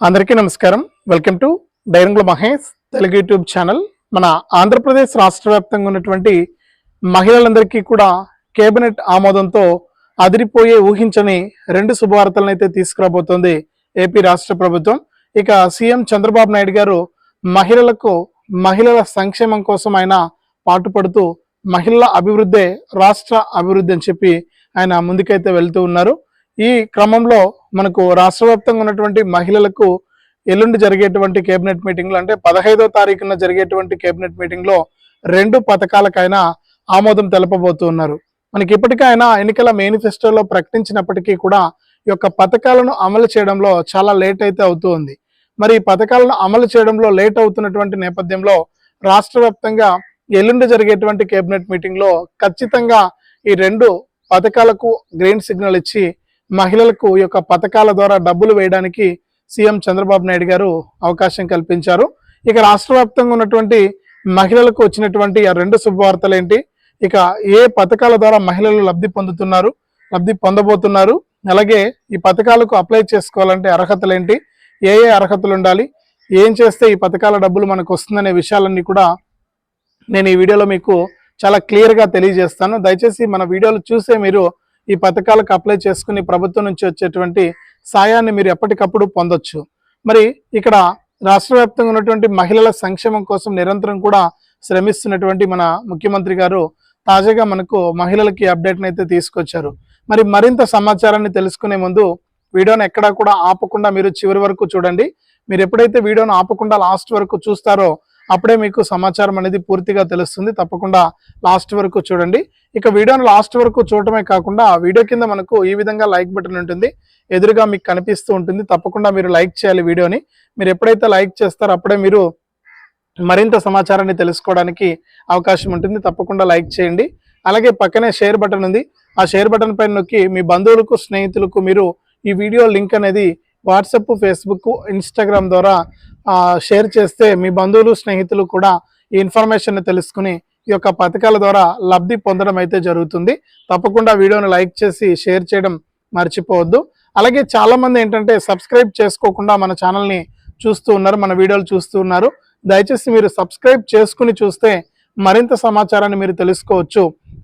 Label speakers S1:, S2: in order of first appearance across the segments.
S1: అందరికీ నమస్కారం. Welcome to Dairangula Mahesh Telugu YouTube channel మన ఆంధ్రప్రదేశ్ రాష్ట్ర వ్యాప్తంగా ఉన్నటువంటి మహిళలందరికీ కూడా కేబినెట్ ఆమోదంతో అదిరిపోయే ఊహించని రెండు శుభవార్తలను అయితే తీసుకురాబోతోంది ఏపీ రాష్ట్ర ప్రభుత్వం. ఇక సీఎం చంద్రబాబు నాయుడు గారు మహిళలకు మహిళల సంక్షేమం కోసం ఆయన పాటుపడుతూ మహిళల అభివృద్ధే రాష్ట్ర అభివృద్ధి అని చెప్పి ఆయన ముందుకైతే వెళ్తూ ఉన్నారు. ఈ క్రమంలో మనకు రాష్ట్ర వ్యాప్తంగా ఉన్నటువంటి మహిళలకు ఎల్లుండి జరిగేటువంటి కేబినెట్ మీటింగ్లో అంటే పదహైదో తారీఖున జరిగేటువంటి కేబినెట్ మీటింగ్లో రెండు పథకాలకైనా ఆమోదం తెలపబోతున్నారు. మనకి ఇప్పటికైనా ఎన్నికల మేనిఫెస్టోలో ప్రకటించినప్పటికీ కూడా ఈ యొక్క పథకాలను అమలు చేయడంలో చాలా లేట్ అయితే అవుతూ ఉంది మరి ఈ పథకాలను అమలు చేయడంలో లేట్ అవుతున్నటువంటి నేపథ్యంలో రాష్ట్ర వ్యాప్తంగా ఎల్లుండి జరిగేటువంటి కేబినెట్ మీటింగ్లో ఖచ్చితంగా ఈ రెండు పథకాలకు గ్రీన్ సిగ్నల్ ఇచ్చి మహిళలకు ఈ యొక్క పథకాల ద్వారా డబ్బులు వేయడానికి సీఎం చంద్రబాబు నాయుడు గారు అవకాశం కల్పించారు. ఇక రాష్ట్ర వ్యాప్తంగా ఉన్నటువంటి మహిళలకు వచ్చినటువంటి ఆ రెండు శుభవార్తలు ఏంటి? ఇక ఏ పథకాల ద్వారా మహిళలు లబ్ధి పొందుతున్నారు? లబ్ధి పొందబోతున్నారు? అలాగే ఈ పథకాలకు అప్లై చేసుకోవాలంటే అర్హతలు ఏంటి? ఏ ఏ అర్హతలు ఉండాలి? ఏం చేస్తే ఈ పథకాల డబ్బులు మనకు వస్తుందనే విషయాలన్నీ కూడా నేను ఈ వీడియోలో మీకు చాలా క్లియర్గా తెలియజేస్తాను. దయచేసి మన వీడియోలు చూసే మీరు ఈ పథకాలకు అప్లై చేసుకుని ప్రభుత్వం నుంచి వచ్చేటువంటి సాయాన్ని మీరు ఎప్పటికప్పుడు పొందొచ్చు. మరి ఇక్కడ రాష్ట్ర వ్యాప్తంగా ఉన్నటువంటి మహిళల సంక్షేమం కోసం నిరంతరం కూడా శ్రమిస్తున్నటువంటి మన ముఖ్యమంత్రి గారు తాజాగా మనకు మహిళలకి అప్డేట్ని అయితే తీసుకొచ్చారు. మరి మరింత సమాచారాన్ని తెలుసుకునే ముందు వీడియోని ఎక్కడా కూడా ఆపకుండా మీరు చివరి వరకు చూడండి. మీరు ఎప్పుడైతే వీడియోను ఆపకుండా లాస్ట్ వరకు చూస్తారో అప్పుడే మీకు సమాచారం అనేది పూర్తిగా తెలుస్తుంది. తప్పకుండా లాస్ట్ వరకు చూడండి. ఇక వీడియోను లాస్ట్ వరకు చూడటమే కాకుండా వీడియో కింద మనకు ఈ విధంగా లైక్ బటన్ ఉంటుంది. ఎదురుగా మీకు కనిపిస్తూ ఉంటుంది. తప్పకుండా మీరు లైక్ చేయాలి వీడియోని. మీరు ఎప్పుడైతే లైక్ చేస్తారో అప్పుడే మీరు మరింత సమాచారాన్ని తెలుసుకోవడానికి అవకాశం ఉంటుంది. తప్పకుండా లైక్ చేయండి. అలాగే పక్కనే షేర్ బటన్ ఉంది. ఆ షేర్ బటన్ పైన నొక్కి మీ బంధువులకు స్నేహితులకు మీరు ఈ వీడియో లింక్ అనేది వాట్సప్ ఫేస్బుక్ ఇన్స్టాగ్రామ్ ద్వారా షేర్ చేస్తే మీ బంధువులు స్నేహితులు కూడా ఈ ఇన్ఫర్మేషన్ తెలుసుకుని ఈ యొక్క పథకాల ద్వారా లబ్ధి పొందడం అయితే జరుగుతుంది. తప్పకుండా వీడియోను లైక్ చేసి షేర్ చేయడం మర్చిపోవద్దు. అలాగే చాలా మంది ఏంటంటే సబ్స్క్రైబ్ చేసుకోకుండా మన ఛానల్ని చూస్తూ ఉన్నారు మన వీడియోలు చూస్తూ ఉన్నారు. దయచేసి మీరు సబ్స్క్రైబ్ చేసుకుని చూస్తే మరింత సమాచారాన్ని మీరు తెలుసుకోవచ్చు.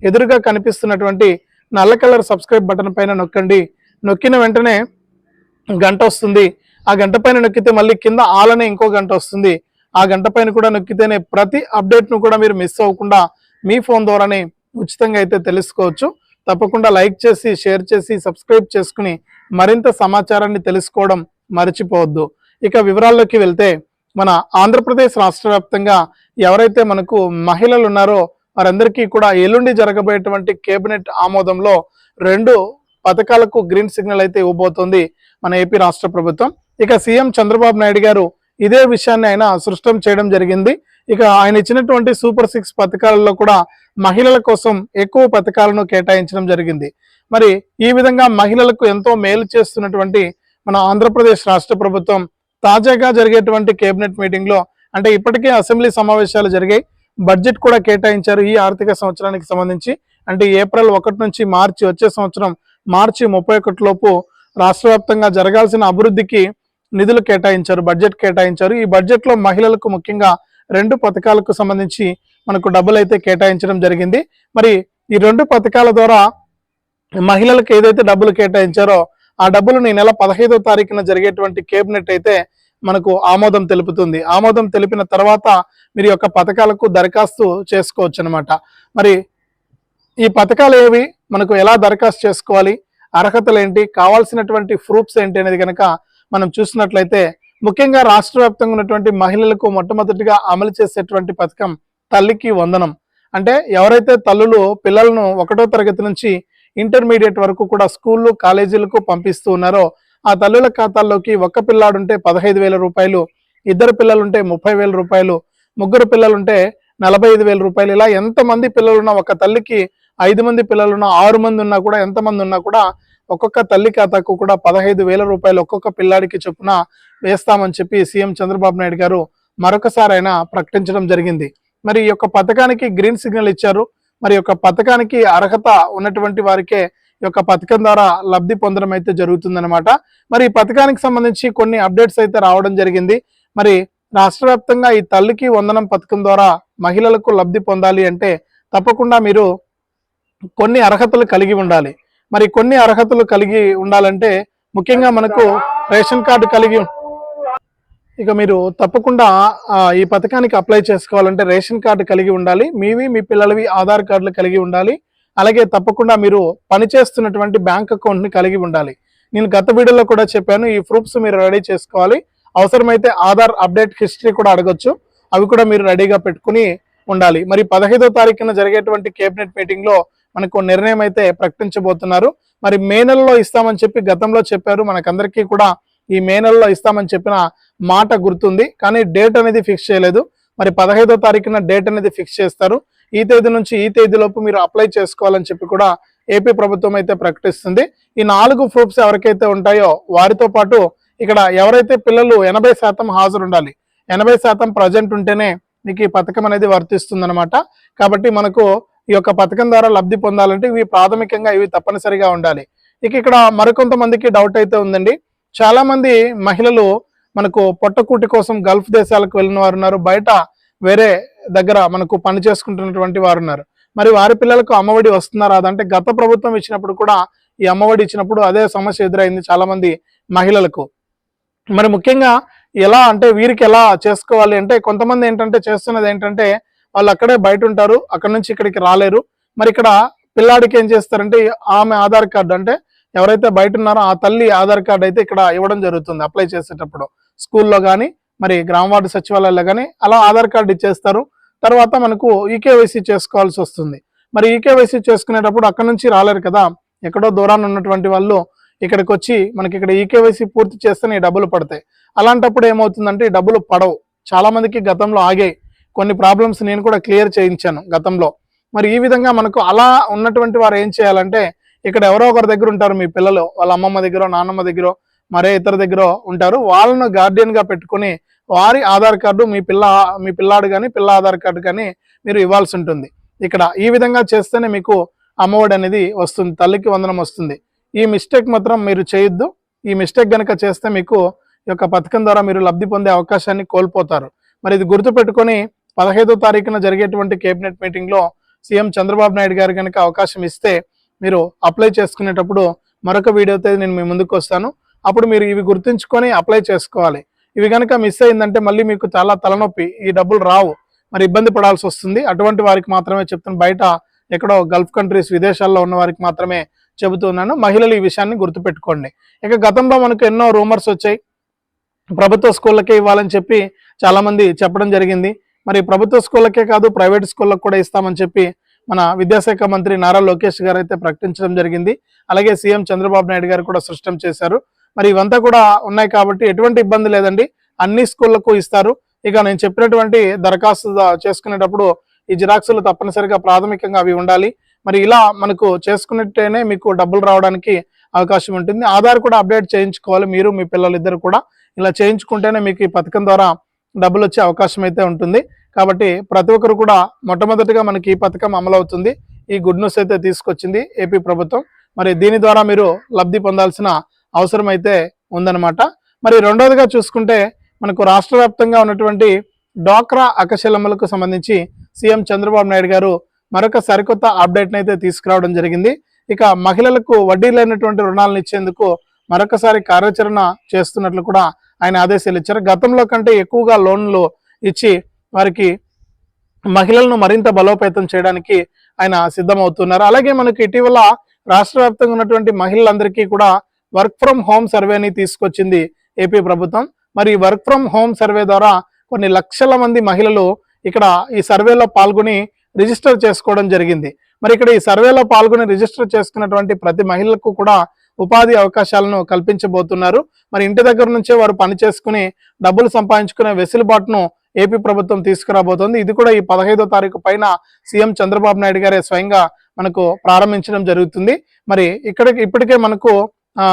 S1: ఎదురుగా కనిపిస్తున్నటువంటి నల్ల కలర్ సబ్స్క్రైబ్ బటన్ పైన నొక్కండి. నొక్కిన వెంటనే గంట వస్తుంది. ఆ గంట పైన నొక్కితే మళ్ళీ కింద ఆలనే ఇంకో గంట వస్తుంది. ఆ గంట పైన కూడా నొక్కితేనే ప్రతి అప్డేట్ను కూడా మీరు మిస్ అవ్వకుండా మీ ఫోన్ ద్వారానే ఉచితంగా అయితే తెలుసుకోవచ్చు. తప్పకుండా లైక్ చేసి షేర్ చేసి సబ్స్క్రైబ్ చేసుకుని మరింత సమాచారాన్ని తెలుసుకోవడం మర్చిపోవద్దు. ఇక వివరాల్లోకి వెళ్తే మన ఆంధ్రప్రదేశ్ రాష్ట్ర వ్యాప్తంగా ఎవరైతే మనకు మహిళలు ఉన్నారో వారందరికీ కూడా ఎల్లుండి జరగబోయేటువంటి కేబినెట్ ఆమోదంలో రెండు పథకాలకు గ్రీన్ సిగ్నల్ అయితే ఇవ్వబోతోంది మన ఏపీ రాష్ట్ర ప్రభుత్వం. ఇక సీఎం చంద్రబాబు నాయుడు గారు ఇదే విషయాన్ని ఆయన సృష్టం చేయడం జరిగింది. ఇక ఆయన ఇచ్చినటువంటి సూపర్ సిక్స్ పథకాలలో కూడా మహిళల కోసం ఎక్కువ పథకాలను కేటాయించడం జరిగింది. మరి ఈ విధంగా మహిళలకు ఎంతో మేలు చేస్తున్నటువంటి మన ఆంధ్రప్రదేశ్ రాష్ట్ర ప్రభుత్వం తాజాగా జరిగేటువంటి కేబినెట్ మీటింగ్లో అంటే ఇప్పటికే అసెంబ్లీ సమావేశాలు జరిగాయి. బడ్జెట్ కూడా కేటాయించారు ఈ ఆర్థిక సంవత్సరానికి సంబంధించి. అంటే ఏప్రిల్ ఒకటి నుంచి మార్చి వచ్చే సంవత్సరం మార్చి ముప్పై ఒకటి లోపు రాష్ట్ర వ్యాప్తంగా జరగాల్సిన అభివృద్ధికి నిధులు కేటాయించారు బడ్జెట్ కేటాయించారు. ఈ బడ్జెట్లో మహిళలకు ముఖ్యంగా రెండు పథకాలకు సంబంధించి మనకు డబ్బులు అయితే కేటాయించడం జరిగింది. మరి ఈ రెండు పథకాల ద్వారా మహిళలకు ఏదైతే డబ్బులు కేటాయించారో ఆ డబ్బులను ఈ నెల పదహైదో తారీఖున జరిగేటువంటి కేబినెట్ అయితే మనకు ఆమోదం తెలుపుతుంది. ఆమోదం తెలిపిన తర్వాత మీరు యొక్క పథకాలకు దరఖాస్తు చేసుకోవచ్చు అనమాట మరి ఈ పథకాలు ఏవి? మనకు ఎలా దరఖాస్తు చేసుకోవాలి? అర్హతలు ఏంటి? కావాల్సినటువంటి ప్రూఫ్స్ ఏంటి అనేది కనుక మనం చూసినట్లయితే ముఖ్యంగా రాష్ట్ర వ్యాప్తంగా ఉన్నటువంటి మహిళలకు మొట్టమొదటిగా అమలు చేసేటువంటి పథకం తల్లికి వందనం. అంటే ఎవరైతే తల్లులు పిల్లలను ఒకటో తరగతి నుంచి ఇంటర్మీడియట్ వరకు కూడా స్కూళ్ళు కాలేజీలకు పంపిస్తూ ఉన్నారో ఆ తల్లుల ఖాతాల్లోకి ఒక్క పిల్లాడుంటే పదహైదు వేల రూపాయలు ఇద్దరు పిల్లలుంటే ముప్పై వేల రూపాయలు ముగ్గురు పిల్లలుంటే నలభై ఐదు వేల రూపాయలు ఇలా ఎంతమంది పిల్లలున్నా ఒక తల్లికి ఐదు మంది పిల్లలున్నా ఆరు మంది ఉన్నా కూడా ఎంతమంది ఉన్నా కూడా ఒక్కొక్క తల్లి ఖాతాకు కూడా పదహైదు వేల రూపాయలు ఒక్కొక్క పిల్లాడికి చొప్పున వేస్తామని చెప్పి సీఎం చంద్రబాబు నాయుడు గారు మరొకసారి ఆయన ప్రకటించడం జరిగింది. మరి ఈ యొక్క పథకానికి గ్రీన్ సిగ్నల్ ఇచ్చారు. మరి యొక్క పథకానికి అర్హత ఉన్నటువంటి వారికే ఈ యొక్క పథకం ద్వారా లబ్ధి పొందడం అయితే జరుగుతుందన్నమాట. మరి ఈ పథకానికి సంబంధించి కొన్ని అప్డేట్స్ అయితే రావడం జరిగింది. మరి రాష్ట్ర వ్యాప్తంగా ఈ తల్లికి వందనం పథకం ద్వారా మహిళలకు లబ్ధి పొందాలి అంటే తప్పకుండా మీరు కొన్ని అర్హతలు కలిగి ఉండాలి. మరి కొన్ని అర్హతలు కలిగి ఉండాలంటే ముఖ్యంగా మనకు రేషన్ కార్డు కలిగి ఇక మీరు తప్పకుండా ఈ పథకానికి అప్లై చేసుకోవాలంటే రేషన్ కార్డు కలిగి ఉండాలి. మీవి మీ పిల్లలవి ఆధార్ కార్డులు కలిగి ఉండాలి. అలాగే తప్పకుండా మీరు పనిచేస్తున్నటువంటి బ్యాంక్ అకౌంట్ని కలిగి ఉండాలి. నేను గత వీడియోలో కూడా చెప్పాను ఈ ప్రూఫ్స్ మీరు రెడీ చేసుకోవాలి. అవసరమైతే ఆధార్ అప్డేట్ హిస్టరీ కూడా అడగొచ్చు. అవి కూడా మీరు రెడీగా పెట్టుకుని ఉండాలి. మరి పదహైదో తారీఖున జరిగేటువంటి కేబినెట్ మీటింగ్లో మనకు నిర్ణయం అయితే ప్రకటించబోతున్నారు. మరి మే నెలలో ఇస్తామని చెప్పి గతంలో చెప్పారు. మనకందరికీ కూడా ఈ మే నెలలో ఇస్తామని చెప్పిన మాట గుర్తుంది. కానీ డేట్ అనేది ఫిక్స్ చేయలేదు. మరి పదహైదో తారీఖున డేట్ అనేది ఫిక్స్ చేస్తారు. ఈ తేదీ నుంచి ఈ తేదీలోపు మీరు అప్లై చేసుకోవాలని చెప్పి కూడా ఏపీ ప్రభుత్వం అయితే ప్రకటిస్తుంది. ఈ నాలుగు ప్రూఫ్స్ ఎవరికైతే ఉంటాయో వారితో పాటు ఇక్కడ ఎవరైతే పిల్లలు ఎనభై శాతం హాజరు ఉండాలి ఎనభై శాతం ప్రజెంట్ ఉంటేనే మీకు ఈ పథకం అనేది వర్తిస్తుంది కాబట్టి మనకు ఈ యొక్క పథకం ద్వారా లబ్ధి పొందాలంటే ఇవి ప్రాథమికంగా ఇవి తప్పనిసరిగా ఉండాలి. ఇక ఇక్కడ మరికొంతమందికి డౌట్ అయితే ఉందండి. చాలా మంది మహిళలు మనకు పొట్టకూటి కోసం గల్ఫ్ దేశాలకు వెళ్ళిన వారు ఉన్నారు. బయట వేరే దగ్గర మనకు పని చేసుకుంటున్నటువంటి వారు ఉన్నారు. మరి వారి పిల్లలకు అమ్మఒడి వస్తున్నారా అదంటే గత ప్రభుత్వం ఇచ్చినప్పుడు కూడా ఈ అమ్మఒడి ఇచ్చినప్పుడు అదే సమస్య ఎదురైంది చాలా మంది మహిళలకు. మరి ముఖ్యంగా ఎలా అంటే వీరికి ఎలా చేసుకోవాలి అంటే కొంతమంది ఏంటంటే చేస్తున్నది ఏంటంటే వాళ్ళు అక్కడే బయట ఉంటారు అక్కడ నుంచి ఇక్కడికి రాలేరు. మరి ఇక్కడ పిల్లాడికి ఏం చేస్తారంటే ఆమె ఆధార్ కార్డు అంటే ఎవరైతే బయట ఉన్నారో ఆ తల్లి ఆధార్ కార్డు అయితే ఇక్కడ ఇవ్వడం జరుగుతుంది అప్లై చేసేటప్పుడు. స్కూల్లో కానీ మరి గ్రామ వార్డు సచివాలయాల్లో కానీ అలా ఆధార్ కార్డు ఇచ్చేస్తారు. తర్వాత మనకు ఈకేవైసీ చేసుకోవాల్సి వస్తుంది. మరి ఈకేవైసీ చేసుకునేటప్పుడు అక్కడ నుంచి రాలేరు కదా ఎక్కడో దూరాన్ని ఉన్నటువంటి వాళ్ళు ఇక్కడికి వచ్చి మనకి ఇక్కడ ఈకేవైసీ పూర్తి చేస్తేనే డబ్బులు పడతాయి. అలాంటప్పుడు ఏమవుతుందంటే ఈ డబ్బులు పడవు. చాలామందికి గతంలో ఆగాయి. కొన్ని ప్రాబ్లమ్స్ నేను కూడా క్లియర్ చేయించాను గతంలో. మరి ఈ విధంగా మనకు అలా ఉన్నటువంటి వారు ఏం చేయాలంటే ఇక్కడ ఎవరో ఒకరి దగ్గర ఉంటారు మీ పిల్లలు వాళ్ళ అమ్మమ్మ దగ్గర నాన్నమ్మ దగ్గర మరే ఇతర దగ్గర ఉంటారు. వాళ్ళను గార్డియన్గా పెట్టుకుని వారి ఆధార్ కార్డు మీ పిల్ల మీ పిల్లాడు కానీ పిల్ల ఆధార్ కార్డు కానీ మీరు ఇవ్వాల్సి ఉంటుంది. ఇక్కడ ఈ విధంగా చేస్తేనే మీకు అమ్మఒడి అనేది వస్తుంది తల్లికి వందనం వస్తుంది. ఈ మిస్టేక్ మాత్రం మీరు చేయొద్దు. ఈ మిస్టేక్ కనుక చేస్తే మీకు ఈ యొక్క పథకం ద్వారా మీరు లబ్ధి పొందే అవకాశాన్ని కోల్పోతారు. మరి ఇది గుర్తుపెట్టుకొని పదహైదో తారీఖున జరిగేటువంటి కేబినెట్ మీటింగ్లో సీఎం చంద్రబాబు నాయుడు గారు కనుక అవకాశం ఇస్తే మీరు అప్లై చేసుకునేటప్పుడు మరొక వీడియోతో నేను మీ ముందుకు వస్తాను. అప్పుడు మీరు ఇవి గుర్తుంచుకొని అప్లై చేసుకోవాలి. ఇవి కనుక మిస్ అయిందంటే మళ్ళీ మీకు చాలా తలనొప్పి ఈ డబ్బులు రావు. మరి ఇబ్బంది పడాల్సి వస్తుంది. అటువంటి వారికి మాత్రమే చెప్తాను. బయట ఎక్కడో గల్ఫ్ కంట్రీస్ విదేశాల్లో ఉన్న వారికి మాత్రమే చెబుతున్నాను మహిళలు ఈ విషయాన్ని గుర్తుపెట్టుకోండి. ఇక గతంలో మనకు ఎన్నో రూమర్స్ వచ్చాయి. ప్రభుత్వ స్కూళ్ళకే ఇవ్వాలని చెప్పి చాలామంది చెప్పడం జరిగింది. మరి ప్రభుత్వ స్కూళ్ళకే కాదు ప్రైవేట్ స్కూళ్ళకు కూడా ఇస్తామని చెప్పి మన విద్యాశాఖ మంత్రి నారా లోకేష్ గారు అయితే ప్రకటించడం జరిగింది. అలాగే సీఎం చంద్రబాబు నాయుడు గారు కూడా స్పష్టం చేశారు. మరి ఇవంతా కూడా ఉన్నాయి కాబట్టి ఎటువంటి ఇబ్బంది లేదండి. అన్ని స్కూళ్ళకు ఇస్తారు. ఇక నేను చెప్పినటువంటి దరఖాస్తు చేసుకునేటప్పుడు ఈ జిరాక్సులు తప్పనిసరిగా ప్రాథమికంగా అవి ఉండాలి. మరి ఇలా మనకు చేసుకున్నట్టేనే మీకు డబ్బులు రావడానికి అవకాశం ఉంటుంది. ఆధార్ కూడా అప్డేట్ చేయించుకోవాలి మీరు మీ పిల్లలు ఇద్దరు కూడా. ఇలా చేయించుకుంటేనే మీకు ఈ పథకం ద్వారా డబ్బులు వచ్చే అవకాశం అయితే ఉంటుంది. కాబట్టి ప్రతి ఒక్కరు కూడా మొట్టమొదటిగా మనకి ఈ పథకం అమలవుతుంది. ఈ గుడ్ న్యూస్ అయితే తీసుకొచ్చింది ఏపీ ప్రభుత్వం. మరి దీని ద్వారా మీరు లబ్ధి పొందాల్సిన అవసరం అయితే ఉందన్నమాట. మరి రెండవదిగా చూసుకుంటే మనకు రాష్ట్ర వ్యాప్తంగా ఉన్నటువంటి డ్వాక్రా అకశలమ్మలకు సంబంధించి సీఎం చంద్రబాబు నాయుడు గారు మరొక సరికొత్త అప్డేట్ని అయితే తీసుకురావడం జరిగింది. ఇక మహిళలకు వడ్డీ లేనటువంటి రుణాలను ఇచ్చేందుకు మరొకసారి కార్యాచరణ చేస్తున్నట్లు కూడా ఆయన ఆదేశాలు ఇచ్చారు. గతంలో కంటే ఎక్కువగా లోన్లు ఇచ్చి వారికి మహిళలను మరింత బలోపేతం చేయడానికి ఆయన సిద్ధమవుతున్నారు. అలాగే మనకి ఇటీవల రాష్ట్ర వ్యాప్తంగా ఉన్నటువంటి మహిళలందరికీ కూడా వర్క్ ఫ్రం హోమ్ సర్వేని తీసుకొచ్చింది ఏపీ ప్రభుత్వం. మరి వర్క్ ఫ్రం హోమ్ సర్వే ద్వారా కొన్ని లక్షల మంది మహిళలు ఇక్కడ ఈ సర్వేలో పాల్గొని రిజిస్టర్ చేసుకోవడం జరిగింది. మరి ఇక్కడ ఈ సర్వేలో పాల్గొని రిజిస్టర్ చేసుకున్నటువంటి ప్రతి మహిళలకు కూడా ఉపాధి అవకాశాలను కల్పించబోతున్నారు. మరి ఇంటి దగ్గర నుంచే వారు పని చేసుకుని డబ్బులు సంపాదించుకునే వెసులుబాటును ఏపీ ప్రభుత్వం తీసుకురాబోతోంది. ఇది కూడా ఈ పదహైదో తారీఖు పైన సీఎం చంద్రబాబు నాయుడు గారే స్వయంగా మనకు ప్రారంభించడం జరుగుతుంది. మరి ఇక్కడికి ఇప్పటికే మనకు ఆ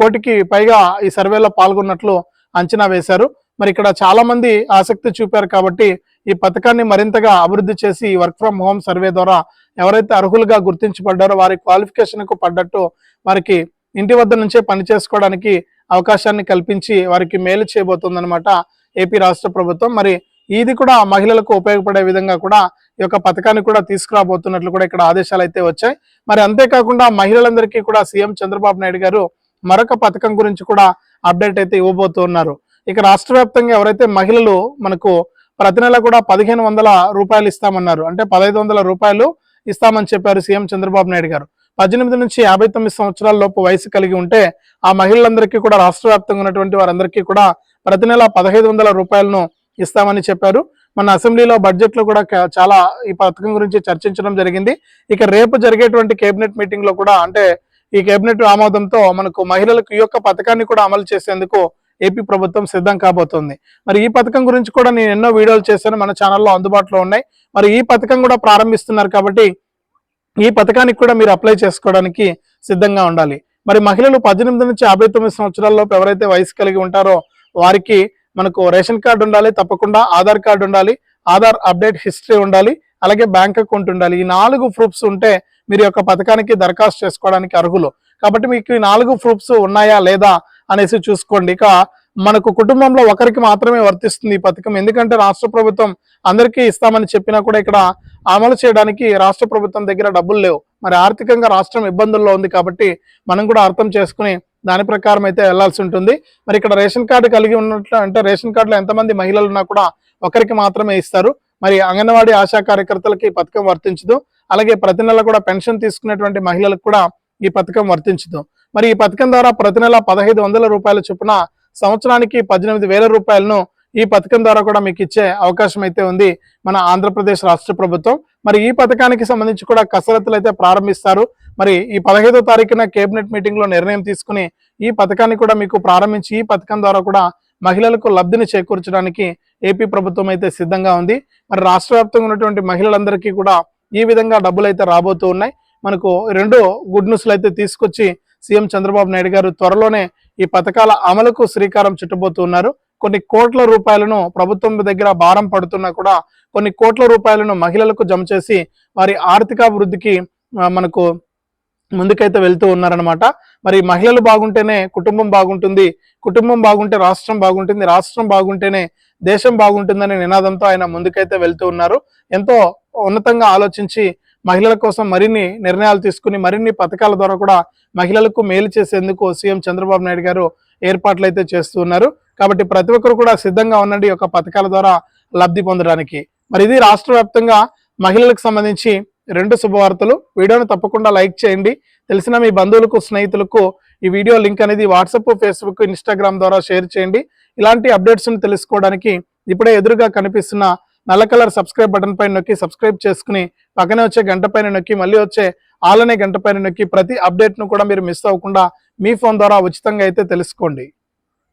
S1: కోటికి పైగా ఈ సర్వేలో పాల్గొన్నట్లు అంచనా వేశారు. మరి ఇక్కడ చాలా మంది ఆసక్తి చూపారు కాబట్టి ఈ పథకాన్ని మరింతగా అభివృద్ధి చేసి వర్క్ ఫ్రం హోమ్ సర్వే ద్వారా ఎవరైతే అర్హులుగా గుర్తించబడ్డారో వారి క్వాలిఫికేషన్కు పడ్డట్టు వారికి ఇంటి వద్ద నుంచే పని చేసుకోవడానికి అవకాశాన్ని కల్పించి వారికి మేలు చేయబోతుందన్నమాట ఏపీ రాష్ట్ర ప్రభుత్వం. మరి ఇది కూడా మహిళలకు ఉపయోగపడే విధంగా కూడా ఈ యొక్క పథకాన్ని కూడా తీసుకురాబోతున్నట్లు కూడా ఇక్కడ ఆదేశాలు అయితే వచ్చాయి. మరి అంతేకాకుండా మహిళలందరికీ కూడా సీఎం చంద్రబాబు నాయుడు గారు మరొక పథకం గురించి కూడా అప్డేట్ అయితే ఇవ్వబోతున్నారు ఇక రాష్ట్ర వ్యాప్తంగా ఎవరైతే మహిళలు మనకు ప్రతి నెల కూడా పదిహేను వందల రూపాయలు ఇస్తామన్నారు అంటే పదహైదు వందల రూపాయలు ఇస్తామని చెప్పారు సీఎం చంద్రబాబు నాయుడు గారు. పద్దెనిమిది నుంచి యాభై తొమ్మిది సంవత్సరాల లోపు వయసు కలిగి ఉంటే ఆ మహిళలందరికీ కూడా రాష్ట్ర వ్యాప్తంగా ఉన్నటువంటి వారందరికీ కూడా ప్రతి నెల పదహైదు వందల రూపాయలను ఇస్తామని చెప్పారు. మన అసెంబ్లీలో బడ్జెట్లో కూడా చాలా ఈ పథకం గురించి చర్చించడం జరిగింది. ఇక రేపు జరిగేటువంటి కేబినెట్ మీటింగ్లో కూడా అంటే ఈ కేబినెట్ ఆమోదంతో మనకు మహిళలకు ఈ యొక్క పథకాన్ని కూడా అమలు చేసేందుకు ఏపీ ప్రభుత్వం సిద్ధం కాబోతోంది. మరి ఈ పథకం గురించి కూడా నేను ఎన్నో వీడియోలు చేశాను మన ఛానల్లో అందుబాటులో ఉన్నాయి. మరి ఈ పథకం కూడా ప్రారంభిస్తున్నారు కాబట్టి ఈ పథకానికి కూడా మీరు అప్లై చేసుకోవడానికి సిద్ధంగా ఉండాలి. మరి మహిళలు పద్దెనిమిది నుంచి యాభై తొమ్మిది సంవత్సరాల ఎవరైతే వయసు కలిగి ఉంటారో వారికి మనకు రేషన్ కార్డు ఉండాలి తప్పకుండా ఆధార్ కార్డు ఉండాలి ఆధార్ అప్డేట్ హిస్టరీ ఉండాలి అలాగే బ్యాంక్ అకౌంట్ ఉండాలి. ఈ నాలుగు ప్రూఫ్స్ ఉంటే మీరు యొక్క పథకానికి దరఖాస్తు చేసుకోవడానికి అర్హులు. కాబట్టి మీకు ఈ నాలుగు ప్రూఫ్స్ ఉన్నాయా లేదా అనేసి చూసుకోండి. ఇక మనకు కుటుంబంలో ఒకరికి మాత్రమే వర్తిస్తుంది ఈ పథకం. ఎందుకంటే రాష్ట్ర ప్రభుత్వం అందరికీ ఇస్తామని చెప్పినా కూడా ఇక్కడ అమలు చేయడానికి రాష్ట్ర ప్రభుత్వం దగ్గర డబ్బులు లేవు. మరి ఆర్థికంగా రాష్ట్రం ఇబ్బందుల్లో ఉంది కాబట్టి మనం కూడా అర్థం చేసుకుని దాని ప్రకారం అయితే వెళ్ళాల్సి ఉంటుంది. మరి ఇక్కడ రేషన్ కార్డు కలిగి ఉన్నట్లు అంటే రేషన్ కార్డులో ఎంతమంది మహిళలు ఉన్నా కూడా ఒకరికి మాత్రమే ఇస్తారు. మరి అంగన్వాడీ ఆశా కార్యకర్తలకి ఈ పథకం వర్తించదు. అలాగే ప్రతి నెల కూడా పెన్షన్ తీసుకునేటువంటి మహిళలకు కూడా ఈ పథకం వర్తించదు. మరి ఈ పథకం ద్వారా ప్రతి నెల పదహైదు వందల రూపాయల చొప్పున సంవత్సరానికి పద్దెనిమిది వేల రూపాయలను ఈ పథకం ద్వారా కూడా మీకు ఇచ్చే అవకాశం అయితే ఉంది మన ఆంధ్రప్రదేశ్ రాష్ట్ర ప్రభుత్వం. మరి ఈ పథకానికి సంబంధించి కూడా కసరత్తులు అయితే ప్రారంభిస్తారు. మరి ఈ పదహైదో తారీఖున కేబినెట్ మీటింగ్లో నిర్ణయం తీసుకుని ఈ పథకాన్ని కూడా మీకు ప్రారంభించి ఈ పథకం ద్వారా కూడా మహిళలకు లబ్ధిని చేకూర్చడానికి ఏపీ ప్రభుత్వం అయితే సిద్ధంగా ఉంది. మరి రాష్ట్ర వ్యాప్తంగా ఉన్నటువంటి మహిళలందరికీ కూడా ఈ విధంగా డబ్బులు అయితే రాబోతూ ఉన్నాయి. మనకు రెండు గుడ్ న్యూస్లు అయితే తీసుకొచ్చి సీఎం చంద్రబాబు నాయుడు గారు త్వరలోనే ఈ పథకాల అమలుకు శ్రీకారం చుట్టబోతున్నారు కొన్ని కోట్ల రూపాయలను ప్రభుత్వం దగ్గర భారం పడుతున్నా కూడా కొన్ని కోట్ల రూపాయలను మహిళలకు జమ చేసి వారి ఆర్థికాభివృద్ధికి మనకు ముందుకైతే వెళ్తూ ఉన్నారనమాట మరి మహిళలు బాగుంటేనే కుటుంబం బాగుంటుంది కుటుంబం బాగుంటే రాష్ట్రం బాగుంటుంది రాష్ట్రం బాగుంటేనే దేశం బాగుంటుందనే నినాదంతో ఆయన ముందుకైతే వెళ్తూ ఉన్నారు. ఎంతో ఉన్నతంగా ఆలోచించి మహిళల కోసం మరిన్ని నిర్ణయాలు తీసుకుని మరిన్ని పథకాల ద్వారా కూడా మహిళలకు మేలు చేసేందుకు సీఎం చంద్రబాబు నాయుడు గారు ఏర్పాట్లు అయితే చేస్తూ ఉన్నారు. కాబట్టి ప్రతి ఒక్కరు కూడా సిద్ధంగా ఉండండి ఈ యొక్క పథకాల ద్వారా లబ్ధి పొందడానికి. మరి ఇది రాష్ట్ర వ్యాప్తంగా మహిళలకు సంబంధించి రెండు శుభవార్తలు. వీడియోను తప్పకుండా లైక్ చేయండి. తెలిసిన మీ బంధువులకు స్నేహితులకు ఈ వీడియో లింక్ అనేది వాట్సాప్ ఫేస్బుక్ ఇన్స్టాగ్రామ్ ద్వారా షేర్ చేయండి. ఇలాంటి అప్డేట్స్ను తెలుసుకోవడానికి ఇప్పుడే ఎదురుగా కనిపిస్తున్న నల్ల కలర్ సబ్స్క్రైబ్ బటన్ పైన నొక్కి సబ్స్క్రైబ్ చేసుకుని పక్కనే వచ్చే గంట పైన నొక్కి మళ్ళీ వచ్చే ఆలనే గంట పైన నొక్కి ప్రతి అప్డేట్ను కూడా మీరు మిస్ అవ్వకుండా మీ ఫోన్ ద్వారా ఉచితంగా అయితే తెలుసుకోండి.